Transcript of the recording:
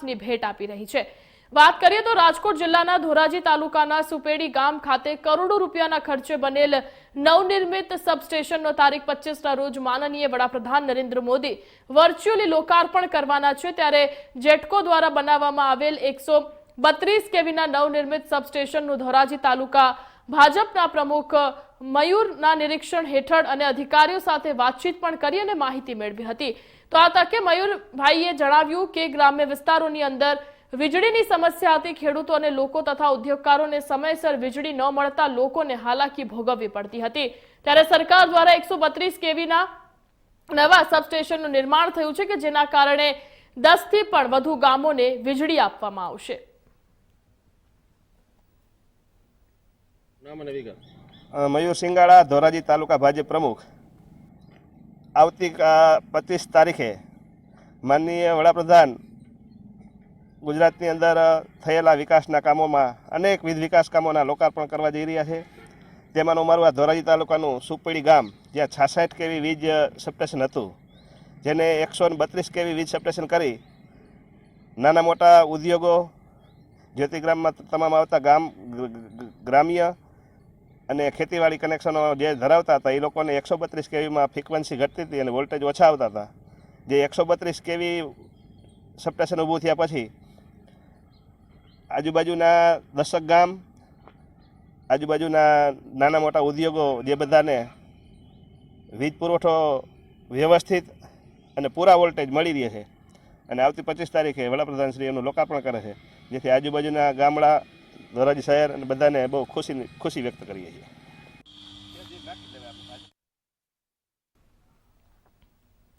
વિકાસની ભેટ આપી રહી છે. વાત કરીએ તો રાજકોટ જિલ્લાના ધોરાજી તાલુકાના સુપેડી ગામ ખાતે કરોડો રૂપિયાના ખર્ચે બનેલ નવનિર્મિત સબસ્ટેશનનો તારીખ પચીસના રોજ માનનીય વડાપ્રધાન નરેન્દ્ર મોદી વર્ચ્યુઅલી લોકાર્પણ કરવાના છે. ત્યારે જેટકો દ્વારા બનાવવામાં આવેલ એકસો બત્રીસ કેવીના નવનિર્મિત સબસ્ટેશનનું ધોરાજી તાલુકા ભાજપના પ્રમુખ મયુરના નિરીક્ષણ હેઠળ અને અધિકારીઓ સાથે વાતચીત પણ કરી અને માહિતી મેળવી હતી. તો આ તકે મયુરભાઈએ જણાવ્યું કે ગ્રામ્ય વિસ્તારોની અંદર વીજળીની સમસ્યા હતી. ખેડૂતો અને લોકો તથા ઉદ્યોગકારોને સમયસર વીજળી ન મળતા લોકોને હાલાકી ભોગવવી પડતી હતી. ત્યારે સરકાર દ્વારા એકસો બત્રીસ કેવીના નવા સબસ્ટેશનનું નિર્માણ થયું છે કે જેના કારણે દસથી પણ વધુ ગામોને વીજળી આપવામાં આવશે. મયુર સિંગાળા ધોરાજી તાલુકા ભાજપ પ્રમુખ. આવતી પચીસ તારીખે માનનીય વડાપ્રધાન ગુજરાતની અંદર થયેલા વિકાસના કામોમાં અનેકવિધ વિકાસ કામોના લોકાર્પણ કરવા જઈ રહ્યા છે. તેમાંનું મારું આ ધોરાજી તાલુકાનું સુપડી ગામ, જ્યાં છાસઠ કેવી વીજ સબસ્ટેશન હતું, જેને એકસો ને બત્રીસ કેવી વીજ સબસ્ટેશન કરી નાના મોટા ઉદ્યોગો, જ્યોતિગ્રામમાં તમામ આવતા ગામ, ગ્ર- ગ્ર- ગ્રામ્ય અને ખેતીવાડી કનેક્શનો જે ધરાવતા હતા, એ લોકોને એકસો બત્રીસ કેવીમાં ફ્રીક્વન્સી ઘટતી હતી અને વોલ્ટેજ ઓછા આવતા હતા. જે એકસો બત્રીસ કેવી સબસ્ટેશન ઊભું થયા પછી આજુબાજુના દશક ગામ, આજુબાજુના નાના મોટા ઉદ્યોગો જે બધાને વીજ પુરવઠો વ્યવસ્થિત અને પૂરા વોલ્ટેજ મળી રહે છે. અને આવતી પચીસ તારીખે વડાપ્રધાન શ્રી એનું લોકાર્પણ કરે છે. જેથી આજુબાજુના ગામડા ધોરાજી શહેર અને બધાને બહુ ખુશી ખુશી વ્યક્ત કરીએ છીએ.